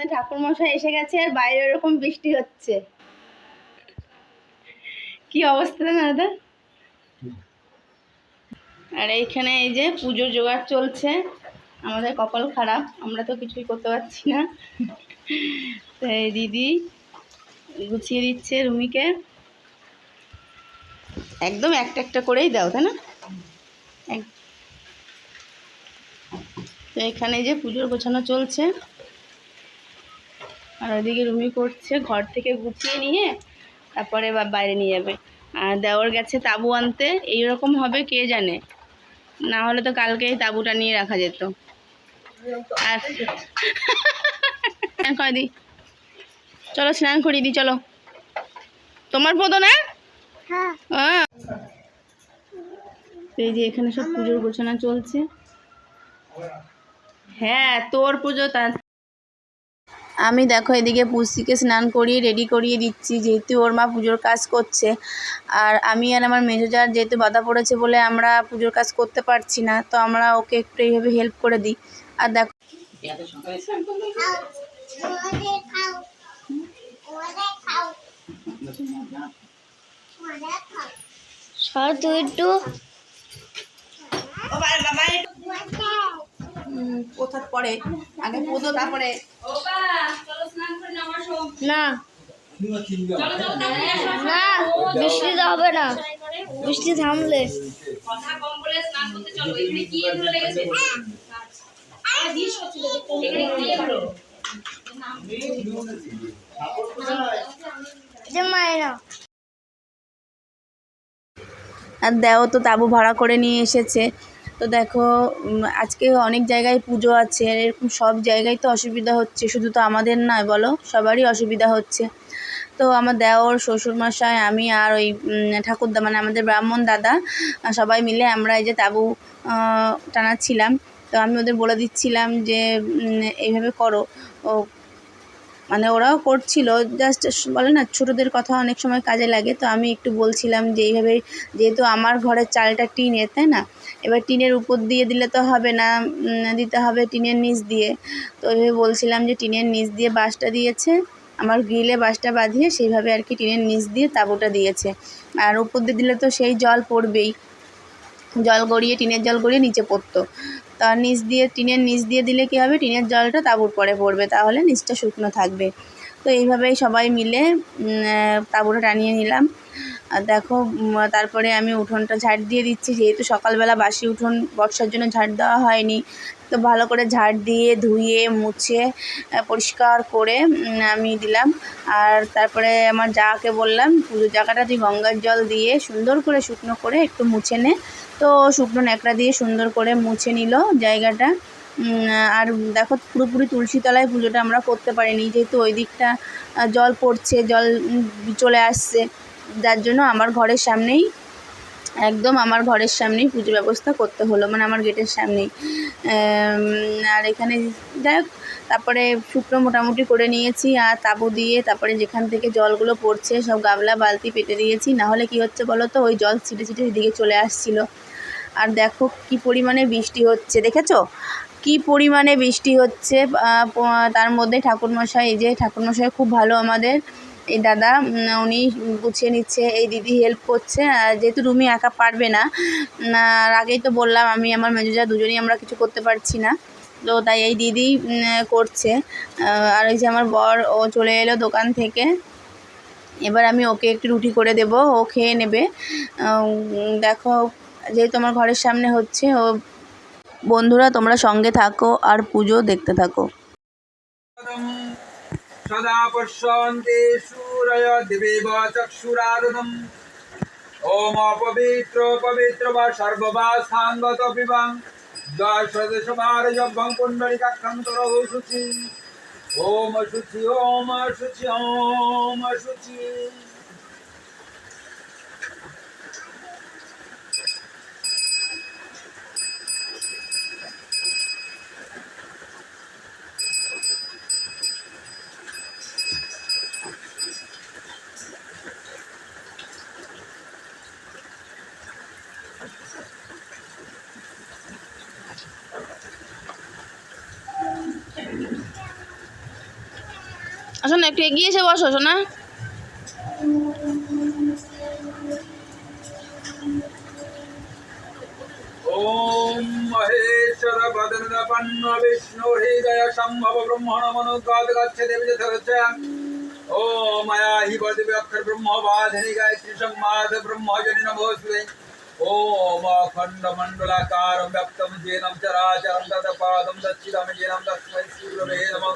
আমাদের ঠাকুরমশাই এসে গেছে আর বাইরে এরকম বৃষ্টি হচ্ছে। কি অবস্থা না দাদা? আর এইখানে এই যে পুজোর জোগাড় চলছে। আমাদের কপাল খারাপ, আমরা তো কিছুই করতে পারছি না। তো এই দিদি গুছিয়ে দিচ্ছে রুমিকে। একদম একটা একটা করেই দাও, তাই না? তো এখানে যে পুজোর গোছানো চলছে। আর ওইদিকে রুমি করছে ঘর থেকে গুছিয়ে নিয়ে তারপরে বা বাইরে নিয়ে যাবে। আর দেওর গেছে তাবু আনতে এইরকম হবে কে জানে? না হলে তো কালকেই তাবুটা নিয়ে রাখা যেত। আর করে দিই চলো স্নান করিয়ে দিই চলো। তোমার পদ না? হ্যাঁ। এই যে এখানে সব পুজোর গোছানো চলছে। হ্যাঁ তোর পুজো তার আমি দেখো এদিকে পুষিকে স্নান করিয়ে রেডি করিয়ে দিচ্ছি যেহেতু ওর মা পুজোর কাজ করছে। আর আমি আর আমার মেজোজার যেহেতু বাধা পড়েছে বলে আমরা পুজোর কাজ করতে পারছি না তো আমরা ওকে একটু এইভাবে হেল্প করে দিই। আর দেখো সর তুই একটু। কোথার পরে আগে পুজো তারপরে না। না বৃষ্টি তো হবে না। বৃষ্টি থামলে। আর দেও তো তাবু ভাড়া করে নিয়ে এসেছে। তো দেখো আজকে অনেক জায়গায় পুজো আছে এরকম সব জায়গায় তো অসুবিধা হচ্ছে, শুধু তো আমাদের নয় বলো, সবারই অসুবিধা হচ্ছে। তো আমার দেওর, শ্বশুরমশাই, আমি আর ওই ঠাকুরদা মানে আমাদের ব্রাহ্মণ দাদা সবাই মিলে আমরা এই যে তাবু টানাচ্ছিলাম। তো আমি ওদের বলে দিচ্ছিলাম যে এইভাবে করো। ও মানে ওরাও করছিল জাস্ট বলে না, ছোটোদের কথা অনেক সময় কাজে লাগে। তো আমি একটু বলছিলাম যে, এইভাবে যেহেতু আমার ঘরের চালটা টিনের, তাই না? এবার টিনের উপর দিয়ে দিলে তো হবে না দিতে হবে টিনের নিচ দিয়ে। তো ওইভাবে বলছিলাম যে, টিনের নিচ দিয়ে বাঁশটা দিয়েছে। আমার গ্রিলে বাঁশটা বাঁধিয়ে সেইভাবে আর কি টিনের নিচ দিয়ে তাঁবুটা দিয়েছে। আর উপর দিয়ে দিলে তো সেই জল পড়বেই। জল গড়িয়ে, টিনের জল গড়িয়ে নিচে পড়তো। তার নিচ দিয়ে, টিনের নিচ দিয়ে দিলে কী হবে? টিনের জলটা তাঁবুর পরে পড়বে, তাহলে নিচটা শুকনো থাকবে। তো এইভাবেই সবাই মিলে তাঁবুটা টানিয়ে নিলাম। আর দেখো তারপরে আমি উঠোনটা ঝাড় দিয়ে দিচ্ছি, যেহেতু সকালবেলা বাসি উঠোন বর্ষার জন্য ঝাড় দেওয়া হয়নি। তো ভালো করে ঝাড় দিয়ে, ধুয়ে, মুছে পরিষ্কার করে আমি দিলাম। আর তারপরে আমার জাকে বললাম পুজো জায়গাটা তুই গঙ্গার জল দিয়ে সুন্দর করে শুকনো করে একটু মুছে নে। তো শুকনো ন্যাকড়া দিয়ে সুন্দর করে মুছে নিল জায়গাটা। আর দেখো পুরোপুরি তুলসী তলায় পুজোটা আমরা করতে পারিনি। যেহেতু ওই দিকটা জল পড়ছে, জল চলে আসছে, যার জন্য আমার ঘরের সামনেই, একদম আমার ঘরের সামনেই পুজো ব্যবস্থা করতে হলো মানে আমার গেটের সামনেই। আর এখানে যাই হোক, তারপরে শুকনো মোটামুটি করে নিয়েছি, আর তাবু দিয়ে তারপরে যেখান থেকে জলগুলো পড়ছে, সব গাবলা, বালতি পেতে দিয়েছি। নাহলে কি হচ্ছে বলো তো, ওই জল ছিটে ছিটে এদিকে চলে আসছিল। আর দেখো কি পরিমাণে বৃষ্টি হচ্ছে, দেখেছ? কি পরিমাণে বৃষ্টি হচ্ছে তার মধ্যে ঠাকুরমশাই, এই যে ঠাকুরমশাই খুব ভালো আমাদের। এই দাদা উনি গুছিয়ে নিচ্ছে, এই দিদি হেল্প করছে যেহেতু রুমি একা পারবে না আর আগেই তো বললাম, আমি আমার মেজোজা দুজনেই আমরা কিছু করতে পারছি না। তো তাই এই দিদি করছে। আর ওই যে আমার বর, ও চলে এলো দোকান থেকে। এবার আমি ওকে একটু রুটি করে দেব, ও খেয়ে নেবে। দেখো যেহেতু আমার ঘরের সামনে হচ্ছে, ও বন্ধুরা তোমরা সঙ্গে থাকো আর পুজো দেখতে থাকো। সদা পশ্যন্তে সূরয় দেবেব চক্ষুরারুদম। ওম অপবিত্র, পবিত্র বা সর্ববাস্থানগত পিবাং দশদশবার যভ্যং পুণ্ডরিকাক্ষং তরহ শুচি। ওম শুচি ওম শুচি ওম শুচি। আসো না একটু এগিয়ে এসে বসো শোনা ॐ महेश्वर वदनपन्न विष्णु हृदय सम्भव ब्रह्मण मनोगाद गच्छ देवी यथगच्छ ॐ मया हि वदिव्य अक्षर ब्रह्म वाधिनि गायत्री संवाद ब्रह्मजनि नमोऽस्ते ॐ अखण्डमण्डलाकारं व्याप्तं येनं चराचरं तत्पादं दच्चिदं येनं तस्मै श्रीगुरवे नमः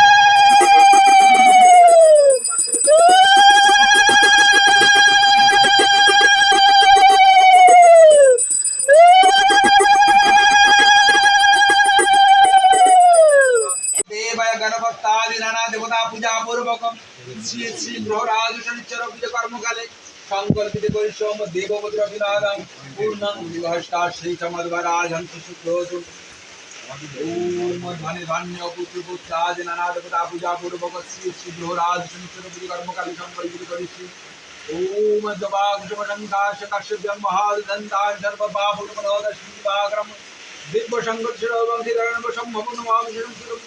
देवता पूजा पूर्वकम श्री श्री ग्रहराज शनिचर पूजा कर्मकाले সংকল্পিত পরিশ্রম দেবভদ্র বিনাদম পূর্ণং বিভাষ্টা শ্রী চমদ্বরাজ হন্ত শুক্রোতু ओम ध्वनि धान्य पुत्र पुत्राज नाना देवता पूजा पूर्वक श्री श्री ग्रहराज शनिचर पूजा कर्मकाले संकल्पित परिश्रम ओम जवाग शुभशंकाश कश्यप्यं महादन्तान् सर्वपापुरमनोदश्री वाग्रम दिव्य संगच्छरवं हिरण्यव संभवं नमामि शरणं सुरं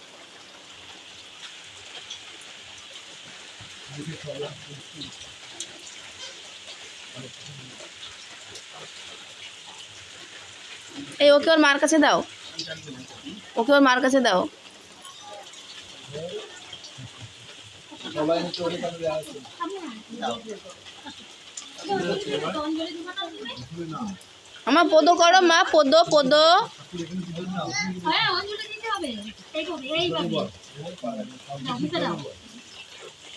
এই, ওকে ওর মার কাছে দাও। ওকে ওর মার কাছে দাও। আমার পদ করো, মা, পদ পদ। হ্যাঁ দিতে হবে।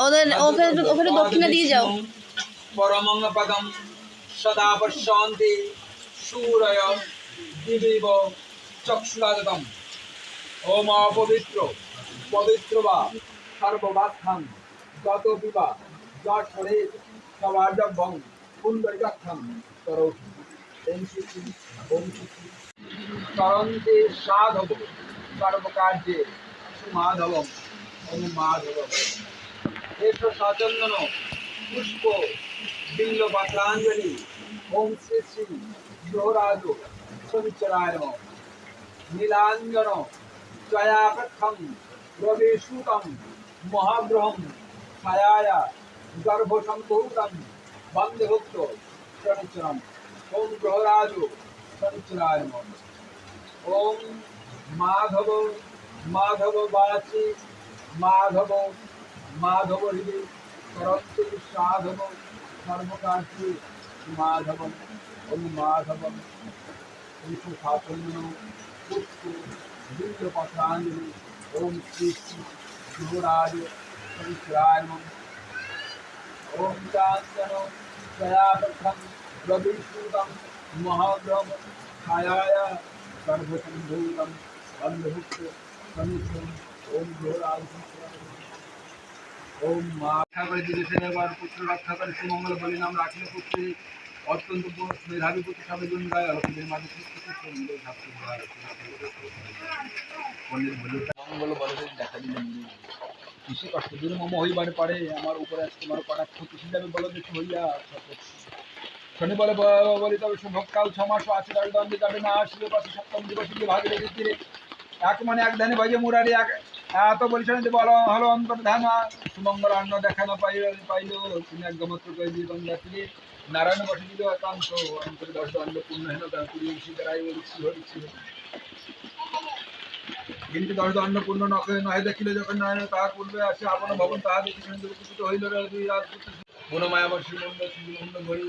ওদের একটু- দক্ষিণা দিয়ে যাও। পরমং পদম সদা পশ্যন্তি দিবিব চক্ষুরাগতম ওম অপবিত্র, পবিত্র বা সর্ববাক্ষাং যত পিবা যট পরে সবাজভং পুণ্ডরিকাক্ষাং করোতি। ওম তরন্তে সাধব, সর্বকার্যে সুমাধবম, ওম এস সচন্দন, পুষ্প, বিল্ল পাত্রাঞ্জলি, ওম শ্রী শ্রী গৃহরাজ সবিচরায় নমঃ নীলাঞ্জন জয়াপক্ষম রবিসূতম মহাগ্রহম ছায়ায়া, গর্ভসম্ভূতম বন্দে ভক্ত শনিচরম ওম গ্রহরাজ শনিচরায় ওম মাধব মাধব বাচি মাধব মাধব হৃদয় করন্তি সাধব সর্বকার্যে মাধব ওম মাধবম বিষ্ণু শাসন্য পুষ্প বিল্ল পত্রাঞ্জলি ওম শ্রী শ্রী শিবরাজ শ্রীরায় নমঃ ওম চান্দন দয়াপক্ষম রবিসূতম মহাগ্রম ছায়ায় সর্বসম্ভূতম অন্ধভুক্ত সমিত্রম ওম মা রক্ষা করে দিয়েছেন এবার পুত্র রক্ষা করে সুমঙ্গল বলি নাম রাখিলে পুত্রী অত্যন্ত মেধাবী পুত্র সবে গুণ গায় অলক্ষীদের মাঝে মঙ্গল বলে দেখা দিলেন কিসে কষ্ট দূর মম হইবার পারে, আমার উপরে আজ তোমার কটাক্ষ কিসে যাবে বলো দেখি হইয়া শনি বলে, বলি তবে শুভকাল ছ মাস আছে দণ্ডে যাবে না আসলে পাশে সপ্তম দিবস ভাগে রেখে এক মানে এক ধানে ভাইয়ে মুরারি এক এত বলিছেন যে বলো হলো ধান সুমঙ্গল অন্ন দেখা না পাইল পাইল তিনি এক গমত্র করে দিয়ে গঙ্গা তীরে নারায়ণ বসে দিল একান্ত অন্তর দশ দণ্ড পূর্ণ হেন তার পুরী শিকারাই হরিছি হরিছি কিন্তু দশ দণ্ড পূর্ণ নহে নহে দেখিলে যখন নারায়ণ তাহার পূর্বে আসে আপন ভবন তাহা দেখি দুঃখিত হইল রে দুই রাত মনোমায়া বর্ষী মন্দ শ্রীমন্দ ঘড়ি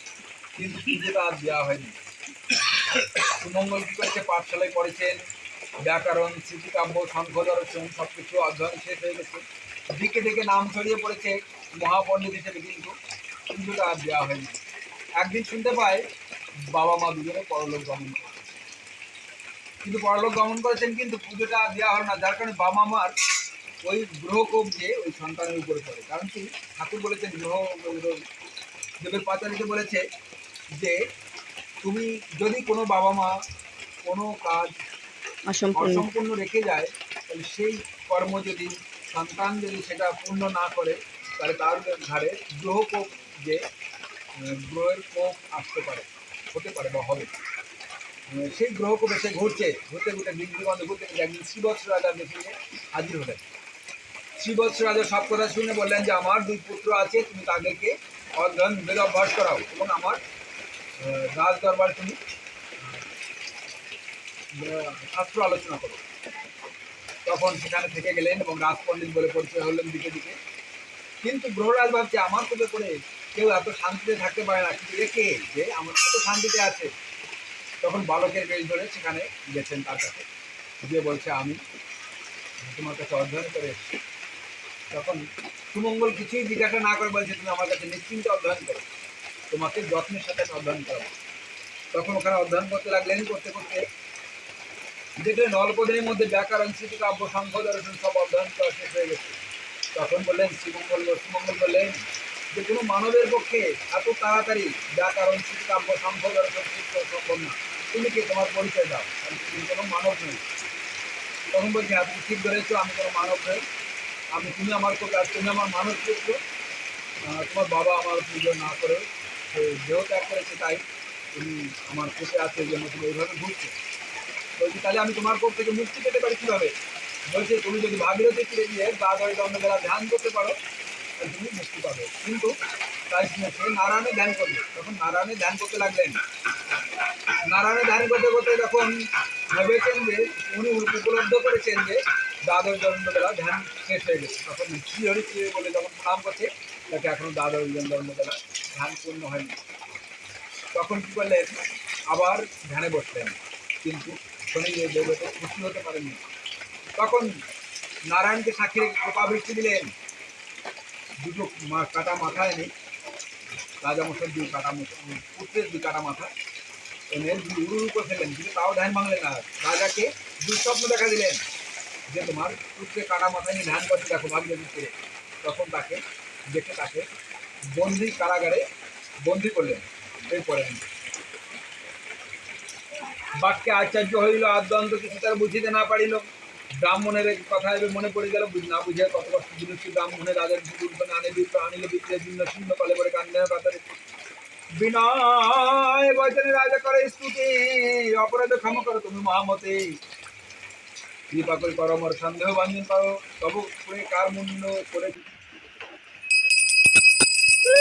কিন্তু পুজোটা আর দেওয়া হয়নি। সুমঙ্গল কি করেছে? পাঠশালায় পড়েছেন। ব্যাকরণ, স্মৃতিকাব্য শঙ্খ দর্শন সব কিছু অধ্যয়ন শেষ হয়ে গেছে। দিকে দিকে নাম ছড়িয়ে পড়েছে মহাপণ্ডিত হিসেবে কিন্তু পুজোটা আর দেওয়া হয়নি। একদিন শুনতে পায় বাবা মা দুজনে পরলোক গমন করে কিন্তু পরলোক গমন করেছেন কিন্তু পুজোটা দেওয়া হলো না, যার কারণে বাবা মার ওই গ্রহকোপ যে ওই সন্তানের উপরে পড়ে। কারণ কি? ঠাকুর বলেছেন, গ্রহ, দেবের পাঁচালিতে বলেছে যে তুমি যদি কোনো বাবা মা কোনো কাজ অসম্পূর্ণ। রেখে যায় তাহলে সেই কর্ম যদি সন্তান যদি সেটা পূর্ণ না করে তাহলে তার ঘাড়ে গ্রহ কোপ যে গ্রহের কোপ আসতে পারে হতে পারে বা হবে। সেই গ্রহ কোপে সে ঘুরছে ঘুরতে ঘুরতে দিগ্বিগন্ধে ঘুরতে ঘুরতে একদিন শ্রীবৎস রাজার দেখিয়ে হাজির হলেন। শ্রীবৎস রাজা সব কথা শুনে বললেন যে আমার দুই পুত্র আছে তুমি তাদেরকে অধ্যয়ন বেদ অভ্যাস করাও এবং আমার রাজ দরবারে তুমি শাস্ত্র আলোচনা করো। তখন সেখানে থেকে গেলেন এবং রাজপণ্ডিত বলে পরিচয় হলেন দিকে দিকে। কিন্তু গ্রহরাজ ভাবছে, আমার কোপে করে কেউ এত শান্তিতে থাকতে পারে না। কিন্তু একে যে আমার এত শান্তিতে আছে। তখন বালকের বেশ ধরে সেখানে গেছেন তার কাছে। গিয়ে বলছে, আমি তোমার কাছে অধ্যয়ন করে তখন সুমঙ্গল কিছুই জিজ্ঞাসা না করে বলছে, তুমি আমার কাছে নিশ্চিন্তে অধ্যয়ন করো তোমাকে যত্নের সাথে অধ্যয়ন করাবো। তখন ওখানে অধ্যয়ন করতে লাগলেন করতে করতে দেখলেন অল্প দিনের মধ্যে ব্যাকরণ স্মৃতি কাব্য শঙ্খ দর্শন সব অধ্যয়ন করা শেষ হয়ে গেছে। তখন বললেন, শ্রীমঙ্গল শ্রীমঙ্গল বললেন যে, কোনো মানবের পক্ষে এত তাড়াতাড়ি ব্যাকরণ স্মৃতি কাব্য শঙ্খ দর্শন সম্ভব না। তুমি কি? তোমার পরিচয় দাও। তুমি কোনো মানব নই। তখন বলছি হ্যাঁ তুমি ঠিক ধরেছো, আমি কোনো মানব নই। আমি, তুমি আমার তুমি আমার মানব পুত্র তোমার বাবা আমার পুজো না করে সে দেহ ত্যাগ করেছে তাই তুমি আমার কোপে আছে জন্য তুমি এইভাবে ঘুরছো বলছি, তাহলে আমি তোমার কোপ থেকে মুক্তি পেতে পারি কীভাবে? বলছে, তুমি যদি ভাগীরথী তীরে গিয়ে দ্বাদশ দণ্ডবেলা ধ্যান করতে পারো, তাহলে তুমি মুক্তি পাবে। কিন্তু তাই সে নারায়ণের ধ্যান করবে তখন নারায়ণের ধ্যান করতে লাগলেন। নারায়ণের ধ্যান করতে করতে তখন ভেবেছেন যে, উনি উপলব্ধ করেছেন যে দ্বাদশ দণ্ডবেলা ধ্যান শেষ হয়ে গেছে। তখন শ্রী হরি বলে যখন প্রণাম করছে। তাকে এখনও দ্বাদশ দণ্ডবেলা ধ্যান পূর্ণ হয়নি। তখন কি করলেন? আবার ধ্যানে বসলেন। কিন্তু শনিদেব দেবতা খুশি হতে পারেননি। তখন নারায়ণকে সাক্ষী রেখে কৃপাবৃষ্টি দিলেন। দুটো কাটা মাথা এনে রাজা মশাই দুই কাটা পুত্রের দুই কাটা মাথা এনে উড়ু করে ফেললেন। কিন্তু তাও ধ্যান ভাঙলেন না। রাজাকে দুঃস্বপ্ন দেখা দিলেন যে তোমার পুত্রের কাটা মাথা নিয়ে ধ্যান করতে দেখো, ভাগ্য দিচ্ছে তখন তাকে দেখে তাকে বন্দি কারাগারে বন্দি করলেন। এরপরে বাক্যে আশ্চর্য হইল আদ্যন্ত কিছু তার বুঝিতে না পারিল। ব্রাহ্মণের কথা এবার মনে পড়ে গেল না বুঝে কত কষ্ট বিরক্তি ব্রাহ্মণের রাজার দুর্বনে আনে বিপ্র আনিল বিপ্রে ভিন্ন শূন্য কলে পরে কান্দে কাতারে বিনয় বচনে রাজা করে, স্তুতি, অপরাধ ক্ষমা করো তুমি মহামতে। কৃপা করে করো মোর সন্দেহ বাঞ্জন করো তবু করে কার মুন্ড করে you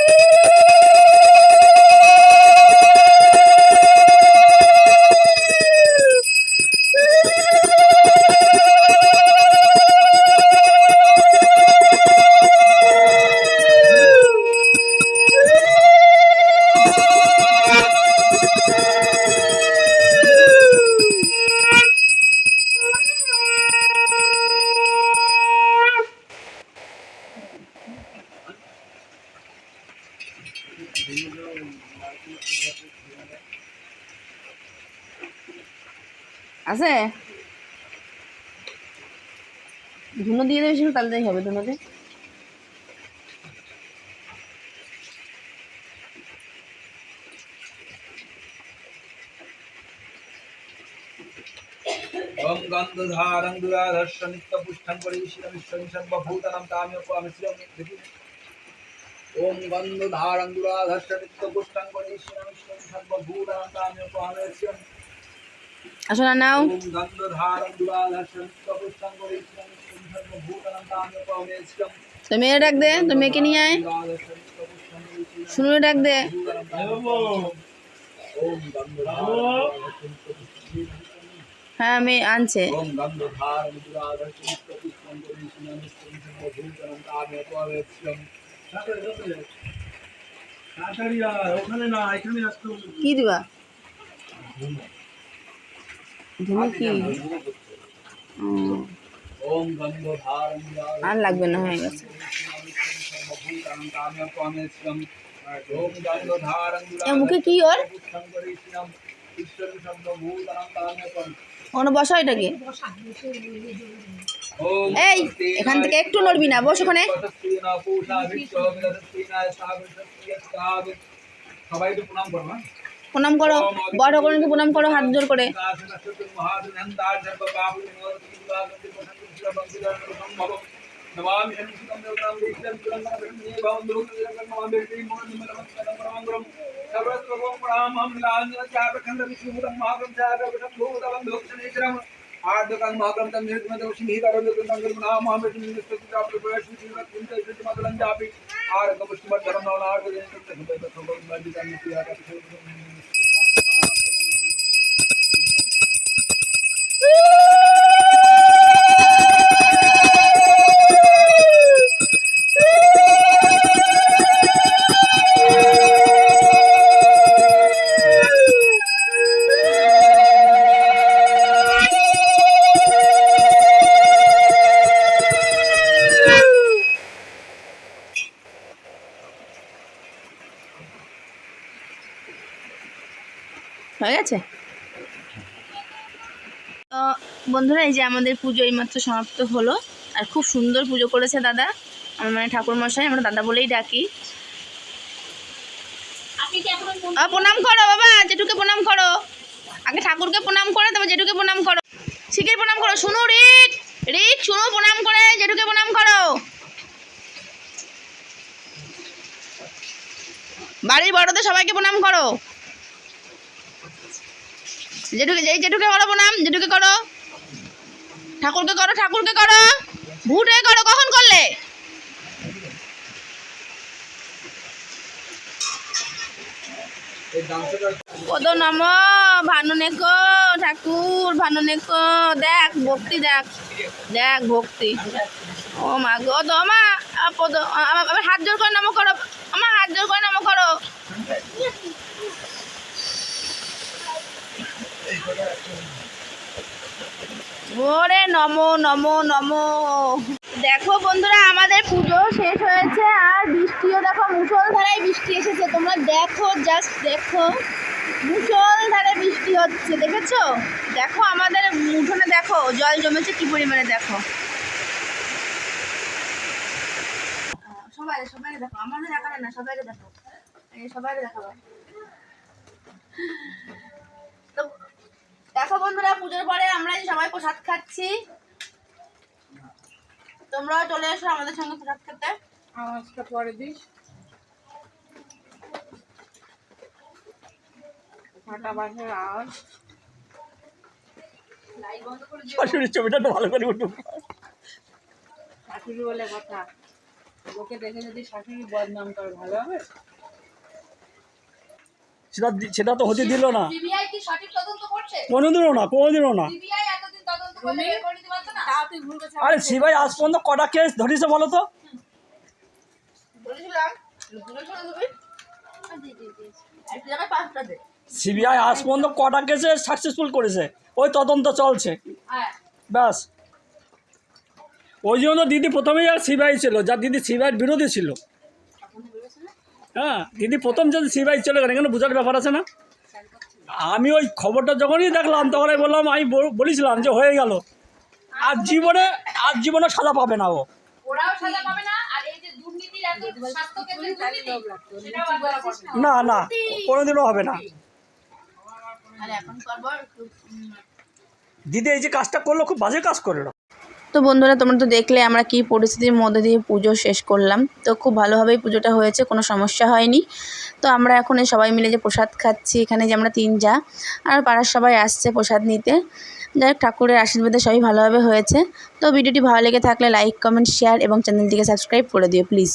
তাহলেই হবে ধুনোতে ओम गंधधारं दुराधर्ष नित्यपुष्टं परिशीलमिश्वं सर्वभूतानां काम्योपमिश्रं देखिए ओम गंधधारं दुराधर्ष नित्यपुष्टं परिशीलमिश्वं सर्वभूतानां काम्योपमिश्रं আসো না নাও ओम गंधधारं दुराधर्ष नित्यपुष्टं परिशीलमिश्वं सर्वभूतानां काम्योपमिश्रं তো মেয়ে ডাক দে, তো মেয়েকে নিয়ে আয়। শুনো ডাক দে। হ্যাঁ আমি আনছে। কি দিবা? কি? আর লাগবে না হয়ে গেছে। মুখে কি ওর? ওখানে বসা এটাকে এই এখান থেকে একটু নড়বি না বস ওখানে। প্রণাম করো বড় ঠাকুরকে প্রণাম করো হাত জোর করে। ఆర్థికంగా మాత్రం నిర్మిత ఆర్థిక పుష్టి ధర్మం ఆర్థిక হয়ে গেছে? তো বন্ধুরা এই যে আমাদের পুজো এইমাত্র সমাপ্ত হলো। আর খুব সুন্দর পুজো করেছে দাদা। আমার মানে ঠাকুর মশাই আমরা দাদা বলেই ডাকি। প্রণাম করো বাবা জেঠুকে প্রণাম করো। আগে ঠাকুরকে প্রণাম করে তারপর জেঠুকে প্রণাম করো। শিখের প্রণাম করো শুনো রিক রিক শুনো প্রণাম করে জেঠুকে প্রণাম করো। বাড়ির বড়দের সবাইকে প্রণাম করো। জেঠুকে যেই জেঠুকে করো প্রণাম জেঠুকে করো। ঠাকুরকে করো ঠাকুরকে করো। ভুটে করো, কখন করলে? এই নম ভানু ঠাকুর ভানু নেকো দেখ, ভক্তি দেখ। দেখ, ভক্তি। ও মা গো তো মা, পদ আমার হাত জোর করে নাম করো। আমার হাত জোর করে নাম করো। ওরে নমো নমো নমো। দেখো বন্ধুরা, আমাদের পুজো শেষ হয়েছে আর বৃষ্টিও দেখো, মুষলধারায় বৃষ্টি এসেছে। তোমরা দেখো জাস্ট দেখো। মুষলধারে বৃষ্টি হচ্ছে, দেখেছ? দেখো আমাদের উঠোনে, দেখো, জল জমেছে কি পরিমাণে, দেখো। সবাই সবাই দেখো, আমাদের দেখাবে না সবাইকে দেখো। সবাইকে দেখাবো। দেখো বন্ধুরা পুজোর পরে আমরা সবাই প্রসাদ খাচ্ছি তোমরাও চলে এসো আমাদের সঙ্গে প্রসাদ খেতে। আওয়াজটা পরে দিস ফাটা আওয়াজ। শাশুড়ির ছবিটা তো ভালো করে উঠুক। শাশুড়ি বলে কথা। ওকে দেখে যদি শাশুড়ি বদনাম করে ভালো হবে? সেটা সেটা তো হতে দিল না। সিবিআই কি সঠিক তদন্ত করছে? কোনোদিনও না কোনোদিনও না। সিবিআই আরে সিবাই আজ পর্যন্ত কটা কেস ধরিছে বলো তো? দে। সিবিআই আজ পর্যন্ত কটা কেসে সাকসেসফুল করেছে? ওই তদন্ত চলছে। হ্যাঁ। ব্যাস। ওই জন্য দিদি প্রথমেই আর সিবিআই ছিল যার দিদি সিবিআইয়ের বিরোধী ছিল। হ্যাঁ দিদি প্রথম যদি সিবিআই চলে গেল এখানে বোঝার ব্যাপার আছে না? আমি ওই খবরটা যখনই দেখলাম তখনই বললাম আমি বল- বলেছিলাম যে হয়ে গেল। আর জীবনে আর জীবনে সাজা পাবে না ও। না না। কোনোদিনও হবে না। দিদি এই যে কাজটা করল খুব বাজে কাজ করল তো বন্ধুরা, তোমরা তো দেখলে আমরা কি পরিস্থিতির মধ্যে দিয়ে পুজো শেষ করলাম। তো খুব ভালোভাবেই পুজোটা হয়েছে, কোনো সমস্যা হয়নি। তো আমরা এখন সবাই মিলে যে প্রসাদ খাচ্ছি, এখানে যে আমরা তিন যা, আর পাড়ার সবাই আসছে প্রসাদ নিতে। যাই ঠাকুরের আশীর্বাদে সবই ভালোভাবে হয়েছে। তো ভিডিওটি ভালো লেগে থাকলে লাইক কমেন্ট শেয়ার এবং চ্যানেলটিকে সাবস্ক্রাইব করে দিও প্লিজ